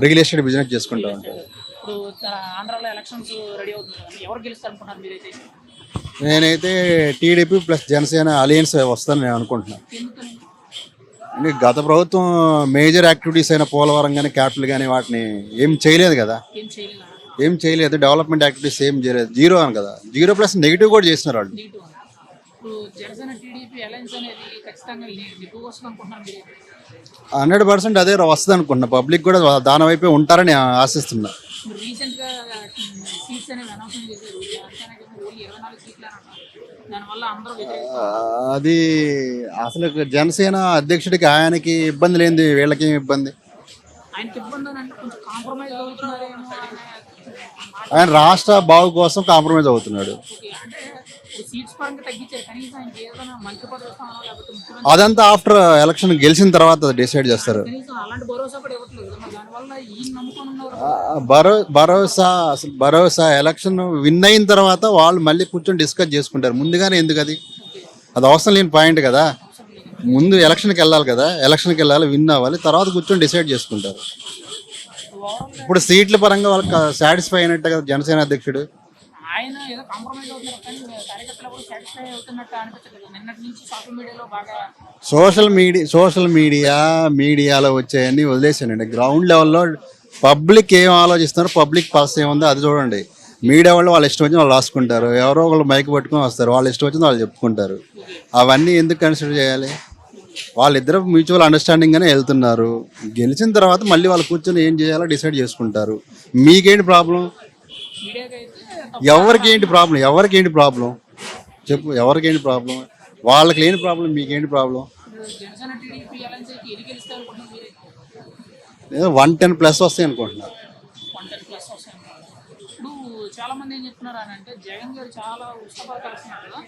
Real estate business చేసుకుంటూ ఉంటాడు ఇప్పుడు ఆ, ఆంధ్రాలో ఎలక్షన్స్ రెడీ అవుతుంది కదా ఎవరు గెలుస్తారు అనుకుంటున్నారు మీరైతే? నేనైతే టీడీపీ ప్లస్ జనసేన అలయన్స్ వస్తానని నేను అనుకుంటున్నాను అంటే గత ప్రభుత్వం మేజర్ యాక్టివిటీస్ అయిన పోలవరం కానీ క్యాపిటల్ కానీ వాటిని ఏం చేయలేదు కదా. ఏం చేయలేదా? ఏం చేయలేదు. డెవలప్మెంట్ యాక్టివిటీస్ ఏం చేయలేదు. జీరో అని కదా. జీరో ప్లస్ నెగిటివ్ కూడా చేసినారు వాళ్ళు. ఇప్పుడు జనసేన టీడీపీ అలయన్స్ అనేది ఖచ్చితంగా ఎక్కువ వస్తుంది అనుకుంటున్నారు మీరైతే హండ్రెడ్ పర్సెంట్ అదే వస్తుంది అనుకుంటున్నా. పబ్లిక్ కూడా దాని వైపే ఉంటారని ఆశిస్తున్నా. రీసెంట్గా సీట్స్ అనేవి అనౌన్స్మెంట్ చేశారు. ఇరవై నాలుగు సీట్లు దానివల్ల అందరూ అది అసలు జనసేన అధ్యక్షుడికి ఆయనకి ఇబ్బంది లేనిది వీళ్ళకి ఇబ్బంది? ఆయనకి ఇబ్బంది అని అంటే కొంచెం కాంప్రమైజ్ అవుతున్నారేమో ఆయన రాష్ట్ర బాగు కోసం కాంప్రమైజ్ అవుతున్నాడు. అంటే అదంతా ఆఫ్టర్ ఎలక్షన్ గెలిచిన తర్వాత డిసైడ్ చేస్తారు. భరో భరోసా అసలు భరోసా ఎలక్షన్ విన్ అయిన తర్వాత వాళ్ళు మళ్ళీ కూర్చొని డిస్కస్ చేసుకుంటారు. ముందుగానే ఎందుకు అది? అది అవసరం లేని పాయింట్ కదా. ముందు ఎలక్షన్కి వెళ్ళాలి కదా. ఎలక్షన్కి వెళ్ళాలి విన్ అవ్వాలి. తర్వాత కూర్చొని డిసైడ్ చేసుకుంటారు. ఇప్పుడు సీట్ల పరంగా వాళ్ళకి సాటిస్ఫై అయినట్టు కదా జనసేన అధ్యక్షుడు ఆయన ఏదో కాంప్రమైజ్ అవుతున్నారు కానీ కార్యకర్తలు కూడా సాటిస్ఫై అవుతున్నట్టు అనిపించలేదు నిన్నటి నుంచి సోషల్ మీడియాలో బాగా సోషల్ మీడియా సోషల్ మీడియా మీడియాలో వచ్చాయన్నీ వదిలేసానండి గ్రౌండ్ లెవెల్లో పబ్లిక్ ఏం ఆలోచిస్తున్నారో? పబ్లిక్ పల్స్ ఏముందో అది చూడండి. మీడియా వాళ్ళు వాళ్ళ ఇష్టం వచ్చి వాళ్ళు రాసుకుంటారు. ఎవరో ఒకళ్ళు మైక్ పట్టుకొని వస్తారు. వాళ్ళ ఇష్టం వచ్చింది వాళ్ళు చెప్పుకుంటారు. అవన్నీ ఎందుకు కన్సిడర్ చేయాలి? వాళ్ళిద్దరు మ్యూచువల్ అండర్స్టాండింగ్గానే వెళ్తున్నారు. గెలిచిన తర్వాత మళ్ళీ వాళ్ళు కూర్చొని ఏం చేయాలో డిసైడ్ చేసుకుంటారు. మీకేంటి ప్రాబ్లం ఎవరికి ఏంటి ప్రాబ్లం ఎవరికి ఏంటి ప్రాబ్లం చెప్పు ఎవరికి ఏంటి ప్రాబ్లం వాళ్ళకి లేని ప్రాబ్లం మీకేంటి ప్రాబ్లం అనుకుంటున్నారు వన్ టెన్ ప్లస్ వస్తాయి అనుకుంటున్నా. వన్ టెన్ ప్లస్ వస్తాయి ఇప్పుడు చాలా మంది ఏం చెప్తున్నారు అని అంటే జగన్ గారు చాలా ఉచిత పథకాలు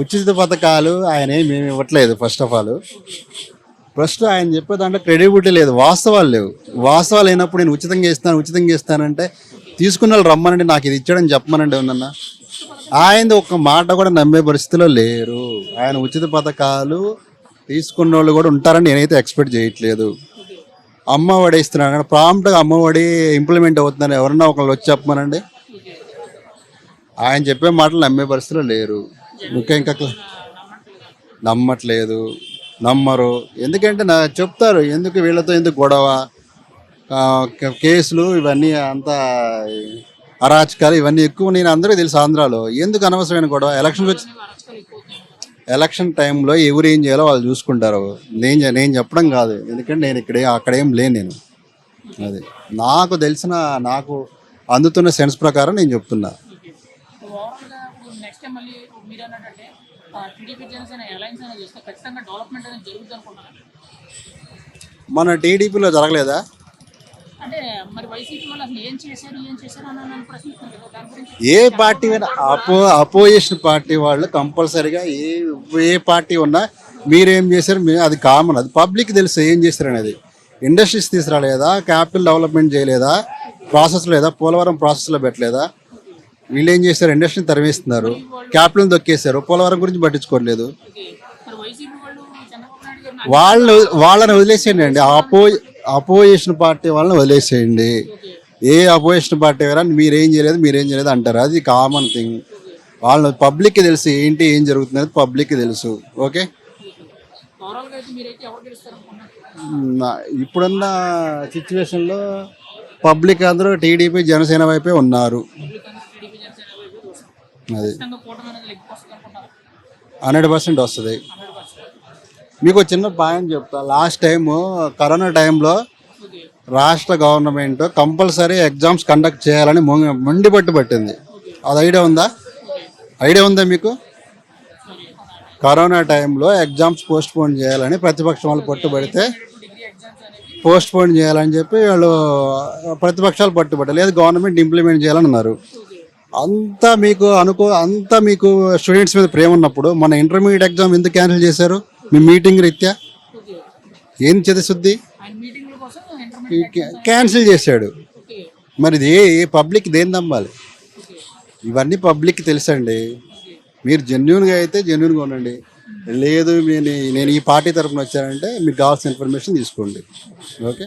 ఉచిత పథకాలు ఆయన మేము ఇవ్వట్లేదు ఫస్ట్ ఆఫ్ ఆల్ ఫస్ట్ ఆయన చెప్పే దాంట్లో క్రెడిబిలిటీ లేదు వాస్తవాలు లేవు. వాస్తవాలు లేనప్పుడు నేను ఉచితంగా ఇస్తాను ఉచితంగా ఇస్తానంటే తీసుకున్న వాళ్ళు రమ్మనండి నాకు ఇది ఇచ్చాడని చెప్పమనండి ఏమన్నా ఆయనది ఒక్క మాట కూడా నమ్మే పరిస్థితిలో లేరు. ఆయన ఉచిత పథకాలు తీసుకున్న వాళ్ళు కూడా ఉంటారని నేనైతే ఎక్స్పెక్ట్ చేయట్లేదు. అమ్మ ఒడి ఇస్తున్నాడు. ప్రాంప్ట్గా అమ్మ ఒడి ఇంప్లిమెంట్ అవుతుందని ఎవరన్నా ఒకళ్ళు వచ్చి చెప్పమనండి. ఆయన చెప్పే మాటలు నమ్మే పరిస్థితిలో లేరు. ఇంకా ఇంకా నమ్మట్లేదు. నమ్మరు. ఎందుకంటే నా చెప్తారు ఎందుకు వీళ్ళతో ఎందుకు గొడవ? కేసులు ఇవన్నీ అంతా అరాచకాలు ఇవన్నీ ఎక్కువ నేను అందరికీ తెలుసు ఆంధ్రాలో. ఎందుకు అనవసరమైన గొడవ? ఎలక్షన్ వచ్చి ఎలక్షన్ టైంలో ఎవరు ఏం చేయాలో వాళ్ళు చూసుకుంటారు. నేను నేను చెప్పడం కాదు. ఎందుకంటే నేను ఇక్కడే అక్కడ ఏం లేను నేను. అది. నాకు తెలిసిన నాకు అందుతున్న సెన్స్ ప్రకారం నేను చెప్తున్నా. నెక్స్ట్ టైం మళ్ళీ మీరు అన్నట్టే టీడీపీ జనసేన అలయన్స్ అనేది చూస్తే ఖచ్చితంగా డెవలప్మెంట్ అనేది జరుగుతుంది అనుకుంటున్నాను మన టీడీపీలో జరగలేదా? అంటే మరి వైసీపీ వాళ్ళు అసలు ఏం చేశారు ఏం చేశారు అని నన్ను ప్రశ్నిస్తున్నారు కదా దాని గురించి ఏ పార్టీ అయినా అపో అపోజిషన్ పార్టీ వాళ్ళు కంపల్సరీగా ఏ ఏ పార్టీ ఉన్నా మీరేం చేశారు మీ అది కామన్ అది పబ్లిక్ తెలుసు ఏం చేశారు అనేది. ఇండస్ట్రీస్ తీసుకురాలేదా? క్యాపిటల్ డెవలప్మెంట్ చేయలేదా? ప్రాసెస్ లేదా? పోలవరం ప్రాసెస్లో పెట్టలేదా? వీళ్ళు ఏం చేశారు? ఇండస్ట్రీని తరిమేస్తున్నారు. క్యాపిటల్ దొక్కేశారు. పోలవరం గురించి పట్టించుకోవట్లేదు. వాళ్ళు వాళ్ళని వదిలేసేయండి. అండి అపో అపోజిషన్ పార్టీ వాళ్ళని వదిలేసేయండి. ఏ అపోజిషన్ పార్టీ అయినా మీరేం చేయలేదు మీరేం చేయలేదు అంటారు. అది కామన్ థింగ్. వాళ్ళ పబ్లిక్కి తెలుసు ఏంటి ఏం జరుగుతుంది అనేది పబ్లిక్కి తెలుసు. ఓకే? ఇప్పుడున్న సిచ్యువేషన్లో పబ్లిక్ అందరూ టీడీపీ జనసేన వైపే ఉన్నారు పబ్లిక్ అనేది టీడీపీ జనసేన వైపు చూస్తారు అది. హండ్రెడ్ పర్సెంట్ వస్తుంది. మీకు చిన్న పాయింట్ చెప్తా. లాస్ట్ టైము కరోనా టైంలో రాష్ట్ర గవర్నమెంట్ కంపల్సరీ ఎగ్జామ్స్ కండక్ట్ చేయాలని మొండి పట్టు పట్టింది. అది ఐడియా ఉందా? ఐడియా ఉందా మీకు? కరోనా టైంలో ఎగ్జామ్స్ పోస్ట్ పోన్ చేయాలని ప్రతిపక్షం వాళ్ళు పట్టుబడితే డిగ్రీ ఎగ్జామ్స్ అనేది పోస్ట్ పోన్ చేయాలని చెప్పి వాళ్ళు ప్రతిపక్షాలు పట్టుబట్టారు లేదు గవర్నమెంట్ ఇంప్లిమెంట్ చేయాలని అన్నారు అంతా మీకు అనుకో అంతా మీకు స్టూడెంట్స్ మీద ప్రేమ ఉన్నప్పుడు మన ఇంటర్మీడియట్ ఎగ్జామ్ ఎందుకు క్యాన్సిల్ చేశారు? మీ మీటింగ్ రీత్యా? ఏం చదిశుద్ధి? క్యాన్సిల్ చేశాడు. మరి ఇది ఏ పబ్లిక్ దేని నమ్మాలి? ఇవన్నీ పబ్లిక్ తెలుసండి. మీరు జెన్యున్గా అయితే జెన్యున్గా ఉండండి. లేదు నేను నేను ఈ పార్టీ తరపున వచ్చానంటే మీకు కావాల్సిన ఇన్ఫర్మేషన్ తీసుకోండి. ఓకే?